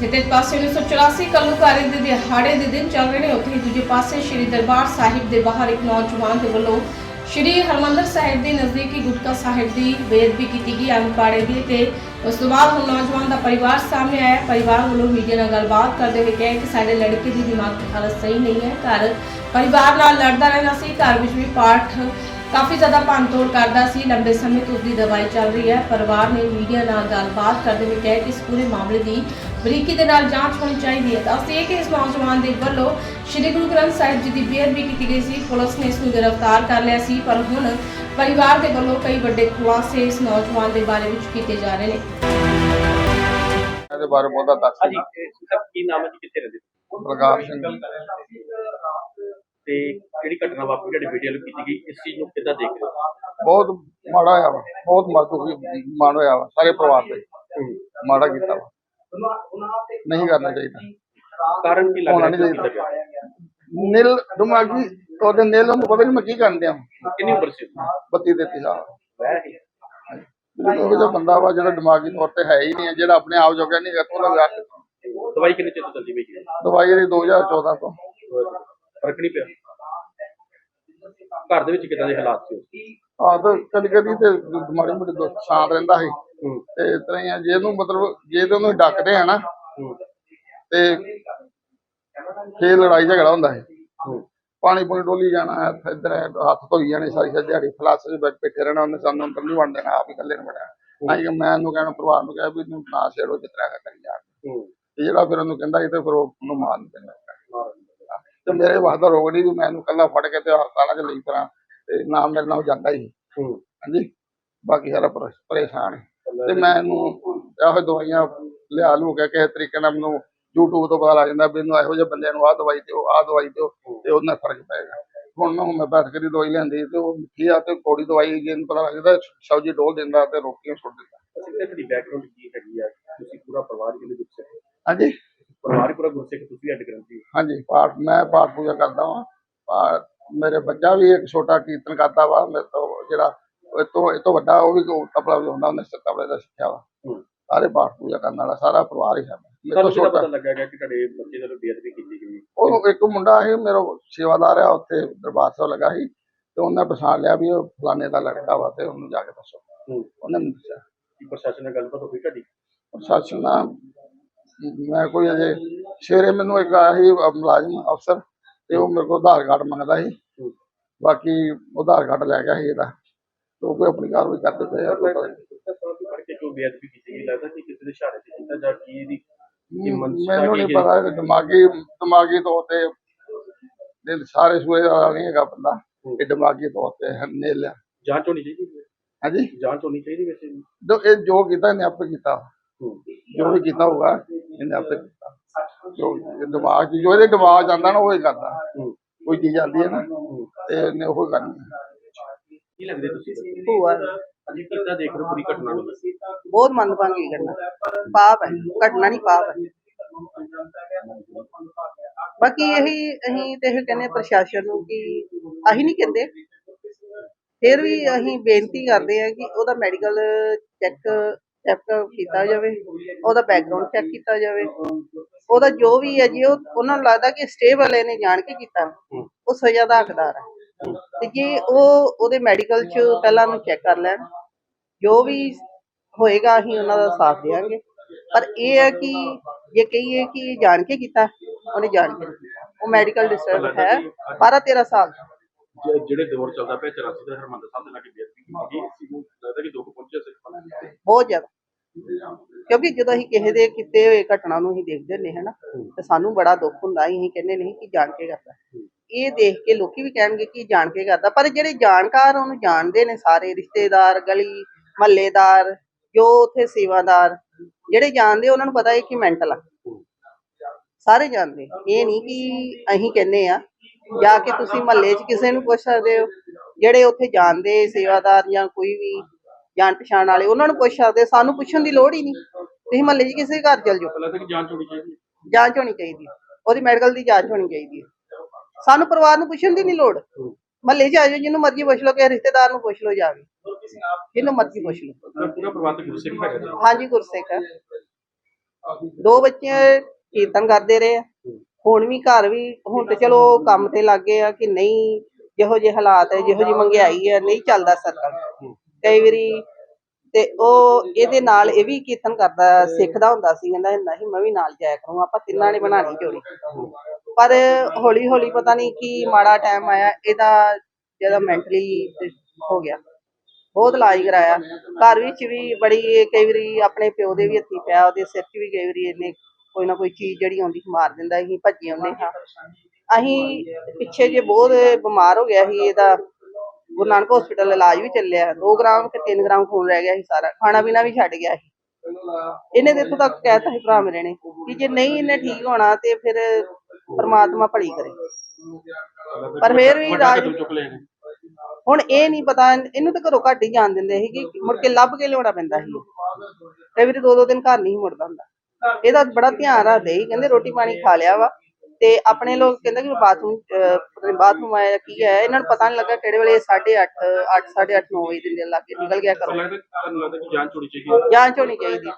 ਜਿੱਤੇ ਇੱਕ ਪਾਸੇ 1984 ਕੱਲੂਕਾਰੀ ਦੇ ਦਿਹਾੜੇ ਦੇ ਦਿਨ ਚੱਲ ਰਹੇ ਨੇ, ਉੱਥੇ ਹੀ ਦੂਜੇ ਪਾਸੇ ਸ਼੍ਰੀ ਦਰਬਾਰ ਸਾਹਿਬ ਦੇ ਬਾਹਰ ਇੱਕ ਨੌਜਵਾਨ ਦੇ ਵੱਲੋਂ ਸ਼੍ਰੀ ਹਰਮੰਦਰ ਸਾਹਿਬ ਦੇ ਨਜ਼ਦੀਕੀ ਗੁਟਕਾ ਸਾਹਿਬ ਦੀ ਬੇਅਦਬੀ ਕੀਤੀ ਗਈ ਅੰਗਪਾੜੇ ਦੀ ਤੇ ਉਸ ਤੋਂ ਬਾਅਦ ਹੁਣ ਨੌਜਵਾਨ ਦਾ ਪਰਿਵਾਰ ਸਾਹਮਣੇ ਆਇਆ। ਪਰਿਵਾਰ ਵੱਲੋਂ ਮੀਡੀਆ ਨਾਲ ਗੱਲਬਾਤ ਕਰਦੇ ਹੋਏ ਕਿਹਾ ਕਿ ਸਾਡੇ ਲੜਕੇ ਦੀ ਦਿਮਾਗ ਦੀ ਹਾਲਤ ਸਹੀ ਨਹੀਂ ਹੈ। ਘਰ ਪਰਿਵਾਰ ਨਾਲ ਲੜਦਾ ਰਹਿੰਦਾ ਸੀ। ਘਰ ਵਿੱਚ ਵੀ ਪਾਠ ਕਾਫੀ ਜ਼ਿਆਦਾ ਭੰਨਤੋੜ ਕਰਦਾ ਸੀ ਲੰਬੇ ਸਮੇਂ ਤੋਂ ਉਸਦੀ ਦਵਾਈ ਚੱਲ ਰਹੀ ਹੈ। ਪਰਿਵਾਰ ਨੇ ਮੀਡੀਆ ਨਾਲ ਗੱਲਬਾਤ ਕਰਦੇ ਹੋਏ ਕਿਹਾ ਕਿ ਇਸ ਪੂਰੇ ਮਾਮਲੇ ਦੀ ਬਰੀਕੀ ਦੇ ਨਾਲ ਜਾਂਚ ਹੋਣੀ ਚਾਹੀਦੀ ਹੈ। ਦੱਸਦੇ ਕਿ ਇਸ ਨੌਜਵਾਨ ਦੇ ਵੱਲੋਂ ਸ੍ਰੀ ਗੁਰੂ ਗ੍ਰੰਥ ਸਾਹਿਬ ਜੀ ਦੀ ਬੇਅਦਬੀ ਕੀਤੀ ਗਈ ਸੀ। ਪੁਲਿਸ ਨੇ ਇਸ ਨੂੰ ਗ੍ਰਿਫਤਾਰ ਕਰ ਲਿਆ ਸੀ ਪਰ ਹੁਣ ਪਰਿਵਾਰ ਦੇ ਵੱਲੋਂ ਕਈ ਵੱਡੇ ਖੁਲਾਸੇ ਇਸ ਨੌਜਵਾਨ ਦੇ ਬਾਰੇ ਵਿੱਚ ਕੀਤੇ ਜਾ ਰਹੇ ਨੇ। ਇਹਦੇ ਬਾਰੇ ਬਹੁਤਾ ਦੱਸ ਹਾਂਜੀ ਤੇ ਸਰ ਕੀ ਨਾਮ ਹੈ ਜੀ? ਕਿੱਥੇ ਰਹਿੰਦੇ ਹੋ? ਪ੍ਰਕਾਸ਼ ਸਿੰਘ ਤੇ ਜਿਹੜੀ ਘਟਨਾ ਵਾਪਰੀ ਤੁਹਾਡੀ ਵੀਡੀਓ ਨੂੰ ਕੀਤੀ ਗਈ ਇਸ ਚੀਜ਼ ਨੂੰ ਕਿੱਦਾਂ ਦੇਖ ਰਹੇ ਹੋ? ਬਹੁਤ ਮਾੜਾ ਹੋਇਆ ਵਾ ਬਹੁਤ ਮਰਦੂਗੀ ਮਾਣ ਹੋਇਆ ਵਾ ਸਾਰੇ ਪਰਿਵਾਰ ਦੇ। ਮਾੜਾ ਕੀਤਾ ਵਾ। ਨਹੀਂ ਕਰਨਾ ਚਾਹੀਦਾ। ਕਾਰਨ ਕੀ ਲੱਗ ਹੋਣਾ ਰਿਹਾ ਨਹੀਂ ਚਾਹੀਦਾ। ਨੀਲ ਦਿਮਾਗੀ ਉਹਦੇ ਨੀਲ ਨੂੰ ਪਤਾ ਨਹੀਂ ਮੈਂ ਕੀ ਕਰਨ ਦਿਆਂ ਕਿੰਨੀ ਉਮਰ ਸੀ ਬੱਤੀ ਦੇਤੀ ਸਾਲ। ਉਹ ਜਿਹਾ ਬੰਦਾ ਵਾ ਜਿਹੜਾ ਦਿਮਾਗੀ ਤੌਰ ਤੇ ਹੈ ਹੀ ਨਹੀਂ ਜਿਹੜਾ ਆਪਣੇ ਆਪ ਜੋਗਾ ਨਹੀਂ ਵਿਆਹ ਕਿੱਥੋਂ? ਦਵਾਈ ਕਿੰਨੇ ਚਿਰ ਤੋਂ ਚੱਲਦੀ ਪਈ ਦਵਾਈ ਇਹਦੀ 2014 ਤੋਂ। ਫ਼ਰਕ ਨਹੀਂ ਪਿਆ? ਘਰ ਦੇ ਵਿੱਚ ਕਿੱਦਾਂ ਦੇ ਹਾਲਾਤ ਸੀ? ਆਹ ਤਾਂ ਕਦੀ ਕਦੀ ਤੇ ਮਾੜੀ ਮੋਟੀ ਦੋ ਸ਼ਾਂਤ ਰਹਿੰਦਾ ਸੀ। ਤੇ ਇਸ ਤਰ੍ਹਾਂ ਹੀ ਆ ਜੇ ਇਹਨੂੰ ਮਤਲਬ ਜੇ ਤੇ ਉਹਨੂੰ ਡੱਕਦੇ ਆ ਨਾ ਤੇ ਫੇਰ ਲੜਾਈ ਝਗੜਾ ਹੁੰਦਾ ਹੈ। ਪਾਣੀ ਪੂਣੀ ਡੋਲੀ ਜਾਣਾ ਇੱਧਰ ਹੱਥ ਧੋਈ ਜਾਣੇ ਸਾਰੀ ਸਾਰੀ ਦਿਹਾੜੀ ਫਲਾਸ 'ਚ ਬੈਠ ਬੈਠੇ ਰਹਿਣਾ ਉਹਨੇ ਸਾਨੂੰ ਅੰਦਰ ਨਹੀਂ ਦੇਣਾ ਆਪ ਹੀ ਇਕੱਲੇ ਨੇ ਬਣਿਆ ਆਈ ਮੈਂ ਉਹਨੂੰ ਕਹਿਣਾ ਪਰਿਵਾਰ ਨੂੰ ਕਿਹਾ ਵੀ ਤੂੰ ਨਾ ਛੇੜੋ ਤਰ੍ਹਾਂ ਕਰੀ ਜਾ। ਹੂੰ। ਤੇ ਜਿਹੜਾ ਫਿਰ ਉਹਨੂੰ ਕਹਿੰਦਾ ਇਹ ਤੇ ਫਿਰ ਉਹ ਉਹਨੂੰ ਮਾਰ ਦਿੰਦਾ ਤੇ ਮੇਰੇ ਵਾਸਤਾ ਰੋਗ ਨਹੀਂ ਵੀ ਮੈਂ ਇਹਨੂੰ ਕੱਲਾ ਫੜ ਕੇ ਤੇ ਹਸਪਤਾਲਾਂ 'ਚ ਲਈ ਫਿਰਾਂ ਤੇ ਨਾ ਮੇਰੇ ਨਾਲ ਜਾਂਦਾ ਹੀ। ਹਾਂਜੀ? ਬਾਕੀ ਸਾਰਾ ਪਰੇ- ਪਰੇਸ਼ਾਨ ਹੈ। ਤੇ ਮੈਂ ਇਹਨੂੰ ਇਹੋ ਦਵਾਈਆਂ ਲਿਆ ਲੂ ਕੇ ਕਿਸੇ ਤਰੀਕੇ ਨਾਲ ਮੈਨੂੰ YouTube ਤੋਂ ਪਤਾ ਲੱਗ ਜਾਂਦਾ ਵੀ ਇਹਨੂੰ ਇਹੋ ਜਿਹੇ ਬੰਦਿਆਂ ਨੂੰ ਆਹ ਦਵਾਈ ਦਿਓ ਆਹ ਦਵਾਈ ਦਿਓ ਤੇ ਉਹਦੇ ਨਾਲ ਫ਼ਰਕ ਪਏਗਾ ਹੁਣ ਮੈਂ ਹੋਮਿਓਪੈਥਿਕ ਦੀ ਦਵਾਈ ਲੈਂਦੀ ਤੇ ਉਹ ਮਿੱਠੀ ਆ ਤੇ ਕੋੜੀ ਦਵਾਈ ਜੇ ਇਹਨੂੰ ਪਤਾ ਲੱਗਦਾ ਸਬਜ਼ੀ ਡੋਲ ਦਿੰਦਾ ਤੇ ਰੋਟੀਆਂ ਸੁੱਟ ਦਿੰਦਾ। ਅਸੀਂ ਤੇ ਬੈਕਗ੍ਰਾਉਂਡ ਕੀ ਹੈਗੀ ਆ? ਤੁਸੀਂ ਪੂਰਾ ਪਰਿਵਾਰ ਕਿਹਦੇ ਗੁੱਸੇ ਹਾਂਜੀ? ਪਰਿਵਾਰ ਹੀ ਪੂਰਾ ਗੁੱਸੇ ਕਿ ਤੁਸੀਂ ਅੱਡ ਗ੍ਰੰਥੀ ਹਾਂਜੀ ਪਾਠ ਮੈਂ ਪਾਠ ਪੂਜਾ ਕਰਦਾ ਪਾਠ ਮੇਰੇ ਬੱਚਾ ਵੀ ਇੱਕ ਛੋਟਾ ਕੀਰਤਨ ਕਰਦਾ ਵਾ ਮੇਰੇ ਤੋਂ ਜਿਹੜਾ ਇਹ ਤੋਂ ਇਹ ਤੋਂ ਵੱਡਾ ਉਹ ਵੀ ਤਬਲਾ ਵਜਾਉਂਦਾ ਉਹਨੇ ਤਬਲੇ ਦਾ ਸਿੱਖਿਆ ਵਾ। ਹੂੰ। ਸਾਰੇ ਪਾਠ ਪੂਜਾ ਕਰਨ ਵਾਲਾ ਸਾਰਾ ਪਰਿਵਾਰ ਹੀ ਹੈ। ਕਿਹਦਾ ਛੋਟਾ ਲੱਗਾ ਗਿਆ ਕਿ ਤੁਹਾਡੇ ਬੱਚੇ ਨਾਲ ਬੇਅਦਬੀ ਕੀਤੀ ਗਈ ਉਹ ਇੱਕ ਮੁੰਡਾ ਸੀ ਮੇਰਾ ਸੇਵਾਦਾਰ ਆ ਉੱਥੇ ਦਰਬਾਰ ਸਾਹਿਬ ਲੱਗਾ ਸੀ ਤੇ ਉਹਨੇ ਪਛਾਣ ਲਿਆ ਵੀ ਉਹ ਫਲਾਣੇ ਦਾ ਲੜਕਾ ਵਾ ਤੇ ਉਹਨੂੰ ਜਾ ਕੇ ਦੱਸੋ। ਹੂੰ। ਉਹਨੇ ਮੈਨੂੰ ਦੱਸਿਆ। ਪ੍ਰਸ਼ਾਸਨ ਨਾਲ ਗੱਲਬਾਤ ਹੋਈ ਤੁਹਾਡੀ? ਪ੍ਰਸ਼ਾਸਨ ਨਾਲ ਮੈਂ ਕੋਈ ਅਜੇ ਸਵੇਰੇ ਮੈਨੂੰ ਇੱਕ ਆਇਆ ਸੀ ਅ- ਮੁਲਾਜ਼ਮ ਅਫਸਰ ਤੇ ਉਹ ਮੇਰੇ ਕੋਲ ਆਧਾਰ ਕਾਰਡ ਮੰਗਦਾ ਸੀ। ਬਾਕੀ ਉਹ ਆਧਾਰ ਕਾਰਡ ਲੈ ਗਿਆ ਸੀ ਇਹਦਾ। ਤੇ ਉਹ ਕੋਈ ਆਪਣੀ ਕਾਰਵਾਈ ਕਰਦੇ ਪਏ ਆ ਪਤਾ ਨਹੀਂ। ਪੜ ਕੇ ਜੋ ਬੇਅਦਬੀ ਕੀਤੀ ਗਈ ਲੱਗਦਾ ਕਿ ਕਿਸੇ ਦੇ ਇਸ਼ਾਰੇ ਤੇ ਕੀਤਾ ਜਾਂ ਕੀ ਇਹਦੀ ਕੀ ਮਨਸ਼ਾ ਮੈਨੂੰ ਕੀ ਨਹੀਂ ਹੈ? ਪਤਾ ਕਿ ਦਿਮਾਗੀ ਦਿਮਾਗੀ ਤੌਰ ਤੇ ਇਹ ਸਾਰੇ ਸੂਏ ਵਾਲਾ ਨਹੀਂ ਹੈਗਾ ਬੰਦਾ। ਇਹ ਦਿਮਾਗੀ ਤੌਰ ਤੇ ਹੈ ਨੇਲਿਆ ਜਾਂਚ ਹੋਣੀ ਚਾਹੀਦੀ ਹੈ। ਹਾਂਜੀ? ਜਾਂਚ ਹੋਣੀ ਚਾਹੀਦੀ ਵੈਸੇ ਵੀ। ਜੋ ਇਹ ਜੋ ਕੀਤਾ ਇਹਨੇ ਆਪੇ ਕੀਤਾ। ਜੋ ਵੀ ਕੀਤਾ ਹੋਊਗਾ। ਇਹਨੇ ਆਪੇ ਜੋ ਦਿਮਾਗ 'ਚ ਜੋ ਇਹਦੇ ਦਿਮਾਗ 'ਚ ਆਉਂਦਾ ਨਾ ਉਹ ਹੀ ਕਰਦਾ। ਕੋਈ ਚੀਜ਼ ਆਉਂਦੀ ਹੈ ਨਾ ਤੇ ਇਹਨੇ ਉਹ ਕਰਨੀ। ਕੀ ਲੱਗਦੇ ਤੁਸੀਂ ਭੂਆ। ਅਜੀ ਕਿੱਦਾਂ ਦੇਖ ਰਹੇ ਪੂਰੀ ਘਟਨਾ ਨੂੰ? ਬਹੁਤ ਮੰਦਭਾਗੀ ਕਰਨਾ ਪਾਪ ਹੈ। ਘਟਨਾ ਨਹੀਂ ਪਾਪ ਹੈ। ਬਾਕੀ ਇਹੀ ਅਸੀਂ ਤੇ ਇਹ ਕਹਿੰਦੇ ਪ੍ਰਸ਼ਾਸਨ ਨੂੰ ਕਿ ਅਸੀਂ ਨਹੀਂ ਕਹਿੰਦੇ। ਫਿਰ ਵੀ ਅਸੀਂ ਬੇਨਤੀ ਕਰਦੇ ਆ ਕਿ ਉਹਦਾ ਮੈਡੀਕਲ ਚੈੱਕ ਚੈੱਕ ਕੀਤਾ ਜਾਵੇ ਉਹਦਾ ਬੈਕਗ੍ਰਾਉਂਡ ਚੈੱਕ ਕੀਤਾ ਜਾਵੇ। ਉਹਦਾ ਜੋ ਵੀ ਹੈ ਜੀ ਉਹ ਉਹਨਾਂ ਨੂੰ ਲੱਗਦਾ ਕਿ ਸਟੇ ਵਾਲੇ ਨੇ ਜਾਣ ਕੇ ਕੀਤਾ। ਉਹ ਸਜ਼ਾ ਦਾ ਹੱਕਦਾਰ ਹੈ। ਤੇ ਜੇ ਉਹ ਉਹਦੇ ਮੈਡੀਕਲ 'ਚ ਪਹਿਲਾਂ ਨੂੰ ਚੈੱਕ ਕਰ ਲੈਣ ਜੋ ਵੀ ਹੋਏਗਾ ਅਸੀਂ ਉਹਨਾਂ ਦਾ ਸਾਥ ਦੇਵਾਂਗੇ। ਪਰ ਇਹ ਹੈ ਕਿ ਜੇ ਕਹੀਏ ਕਿ ਜਾਣ ਕੇ ਕੀਤਾ ਉਹਨੇ ਜਾਣ ਕੇ। ਉਹ ਮੈਡੀਕਲ ਡਿਸਟਰਬ ਹੈ 12 13 ਸਾਲ ਜਿਹੜੇ ਦੌਰ ਚੱਲਦਾ ਪਿਆ 84 ਦਾ ਹਰਮੰਦਰ ਸਾਹਿਬ ਦੇ ਨਾਲ ਬੇਅਦਬੀ ਕੀਤੀ ਨੂੰ ਲੱਗਦਾ ਕਿ ਦੁੱਖ ਪਹੁੰਚਿਆ ਸਿਰਫ ਬਹੁਤ ਜ਼ਿਆਦਾ। ਕਿਉਂਕਿ ਜਦੋਂ ਅਸੀਂ ਕਿਸੇ ਦੇ ਕੀਤੇ ਹੋਏ ਘਟਨਾ ਨੂੰ ਅਸੀਂ ਦੇਖਦੇ ਹੁੰਦੇ ਹਾਂ ਨਾ ਤੇ ਸਾਨੂੰ ਬੜਾ ਦੁੱਖ ਹੁੰਦਾ ਅਸੀਂ ਕਹਿੰਦੇ ਨਹੀਂ ਕਿ ਜਾਣ ਕੇ ਕਰਦਾ ਇਹ ਦੇਖ ਕੇ ਲੋਕੀ ਵੀ ਕਹਿਣਗੇ ਕਿ ਜਾਣ ਕੇ ਕਰਦਾ ਪਰ ਜਿਹੜੇ ਜਾਣਕਾਰ ਉਹਨੂੰ ਜਾਣਦੇ ਨੇ ਸਾਰੇ ਰਿਸ਼ਤੇਦਾਰ ਗਲੀ ਮਹੱਲੇਦਾਰ ਜੋ ਉੱਥੇ ਸੇਵਾਦਾਰ ਜਿਹੜੇ ਜਾਣਦੇ ਉਹਨਾਂ ਨੂੰ ਪਤਾ ਹੈ ਕਿ ਮੈਂਟਲ ਆ। ਸਾਰੇ ਜਾਣਦੇ। ਇਹ ਨਹੀਂ ਕਿ ਅਸੀਂ ਕਹਿੰਦੇ ਆ ਜਾ ਕੇ ਤੁਸੀਂ ਮਹੱਲੇ 'ਚ ਕਿਸੇ ਨੂੰ ਪੁੱਛ ਸਕਦੇ ਹੋ ਜਿਹੜੇ ਉੱਥੇ ਜਾਣਦੇ ਸੇਵਾਦਾਰ ਜਾਂ ਕੋਈ ਵੀ ਜਾਣ ਪਛਾਣ ਵਾਲੇ ਉਹਨਾਂ ਨੂੰ ਪੁੱਛ ਸਕਦੇ ਸਾਨੂੰ ਪੁੱਛਣ ਦੀ ਲੋੜ ਹੀ ਨਹੀਂ। ਤੁਸੀਂ ਮਹੱਲੇ 'ਚ ਕਿਸੇ ਘਰ ਚਲ ਜਾਓ। ਲੱਗਦਾ ਕਿ ਜਾਂਚ ਹੋਣੀ ਚਾਹੀਦੀ ਹੈ। ਜਾਂਚ ਹੋਣੀ ਚਾਹੀਦੀ ਹੈ। ਉਹਦੀ ਮੈਡੀਕਲ ਦੀ ਜਾਂਚ ਹੋਣੀ ਚਾਹੀਦੀ ਹੈ। ਸਾਨੂੰ ਪਰਿਵਾਰ ਨੂੰ ਪੁੱਛਣ ਦੀ ਨਹੀਂ ਲੋੜ। ਮਹੱਲੇ 'ਚ ਆ ਜਾਓ ਜਿਹਨੂੰ ਮਰਜ਼ੀ ਪੁੱਛ ਲਓ ਕਿਸੇ ਰਿਸ਼ਤੇਦਾਰ ਨੂੰ ਪੁੱਛ ਲਓ ਜਾ ਕੇ। ਜਿਹਨੂੰ ਮਰਜ਼ੀ ਪੁੱਛ ਲਓ। ਤਾਂ ਪੂਰਾ ਪ੍ਰਬੰਧ ਗੁਰਸਿੱਖ ਹੈਗਾ ਜੀ। ਹਾਂਜੀ ਗੁਰਸਿੱਖ ਹੈ। ਦੋ ਬੱਚੇ ਕੀਰਤਨ ਕਰਦੇ ਰਹੇ ਆ। ਹੁਣ ਵੀ ਘਰ ਵੀ ਹੁਣ ਤੇ ਚਲੋ ਕੰਮ ਤੇ ਲੱਗੇ ਆ ਕਿ ਨਹੀਂ ਜਿਹੋ ਜਿਹੇ ਹਾਲਾਤ ਹੈ ਜਿਹੋ ਜਿਹੀ ਮਹਿੰਗਾਈ ਹੈ ਨਹੀਂ ਚੱਲਦਾ ਸਰਕਲ ਕਈ ਵਾਰੀ ਤੇ ਉਹ ਇਹਦੇ ਨਾਲ ਇਹ ਵੀ ਕੀਰਤਨ ਕਰਦਾ, ਸਿੱਖਦਾ ਹੁੰਦਾ ਸੀ, ਕਹਿੰਦਾ ਨਹੀਂ ਮੈਂ ਵੀ ਨਾਲ ਜਾਇਆ ਕਰੂੰ ਆਪਾਂ ਤਿੰਨਾਂ ਨੇ ਬਣਾਣੀ ਜੋੜੀ ਪਰ ਹੌਲੀ ਹੌਲੀ ਪਤਾ ਨਹੀਂ ਕੀ ਮਾੜਾ ਟਾਈਮ ਆਇਆ, ਇਹਦਾ ਜਿਹਦਾ ਮੈਂਟਲੀ ਹੋ ਗਿਆ। ਬਹੁਤ ਇਲਾਜ ਕਰਾਇਆ। ਘਰ ਵਿੱਚ ਵੀ ਬੜੀ ਕਈ ਵਾਰੀ ਆਪਣੇ ਪਿਓ ਦੇ ਵੀ ਹੱਥੀ ਪਿਆ, ਉਹਦੇ ਸਿਰ 'ਚ ਵੀ ਕਈ ਵਾਰੀ ਇਹਨੇ ਕੋਈ ਨਾ ਕੋਈ ਚੀਜ਼ ਜਿਹੜੀ ਆਉਂਦੀ ਸੀ, ਮਾਰ ਦਿੰਦਾ ਸੀ, ਭੱਜੇ ਆਉਂਦੇ ਹਾਂ ਅਸੀਂ ਪਿੱਛੇ ਜੇ ਬਹੁਤ ਬਿਮਾਰ ਹੋ ਗਿਆ ਸੀ, ਇਹਦਾ ਗੁਰੂ ਨਾਨਕ ਹਸਪੀਟਲ ਇਲਾਜ ਵੀ ਚੱਲਿਆ 2 ਗ੍ਰਾਮ ਕਿ 3 ਗ੍ਰਾਮ ਖੂਨ ਰਹਿ ਗਿਆ ਸੀ ਸਾਰਾ ਖਾਣਾ ਪੀਣਾ ਵੀ ਛੱਡ ਗਿਆ ਸੀ। ਇਹਨੇ ਤੇ ਇੱਥੋਂ ਤੱਕ ਕਹਿਤਾ ਸੀ ਭਰਾ ਮੇਰੇ ਨੇ ਕਿ ਜੇ ਨਹੀਂ ਇਹਨੇ ਠੀਕ ਹੋਣਾ ਤੇ ਫਿਰ ਪਰਮਾਤਮਾ ਭਲੀ ਕਰੇ। ਪਰ ਫਿਰ ਵੀ ਰਾਜ ਹੁਣ ਇਹ ਨਹੀਂ ਪਤਾ ਇਹਨੂੰ ਤਾਂ ਘਰੋਂ ਘੱਟ ਹੀ ਜਾਣ ਦਿੰਦੇ ਸੀ ਕਿ ਮੁੜ ਕੇ ਲੱਭ ਕੇ ਲਿਆਉਣਾ ਪੈਂਦਾ ਸੀ। ਕਈ ਵਾਰੀ ਦੋ ਦੋ ਦਿਨ ਘਰ ਨਹੀਂ ਮੁੜਦਾ ਹੁੰਦਾ। ਇਹਦਾ ਬੜਾ ਧਿਆਨ ਰੱਖਦੇ ਸੀ ਕਹਿੰਦੇ ਰੋਟੀ ਪਾਣੀ ਖਾ ਲਿਆ ਵਾ। ਤੇ ਆਪਣੇ ਲੋਕ ਕਹਿੰਦੇ ਕਿ ਬਾਥਰੂਮ ਬਾਥਰੂਮ ਆਇਆ ਕੀ ਹੈ ਇਹਨਾਂ ਨੂੰ ਪਤਾ ਨਹੀਂ ਲੱਗਾ ਕਿਹੜੇ ਵੇਲੇ 8:30 8 8:30 9 ਵਜੇ ਦੇ ਲਾਗੇ ਨਿਕਲ ਗਿਆ ਪਰ ਘਰੋਂ। ਲੱਗਦਾ ਤੁਹਾਨੂੰ ਲੱਗਦਾ ਕਿ ਜਾਨ ਛੋੜੀ ਚਾਹੀਦੀ ਜਾਂਚ ਹੋਣੀ ਚਾਹੀਦੀ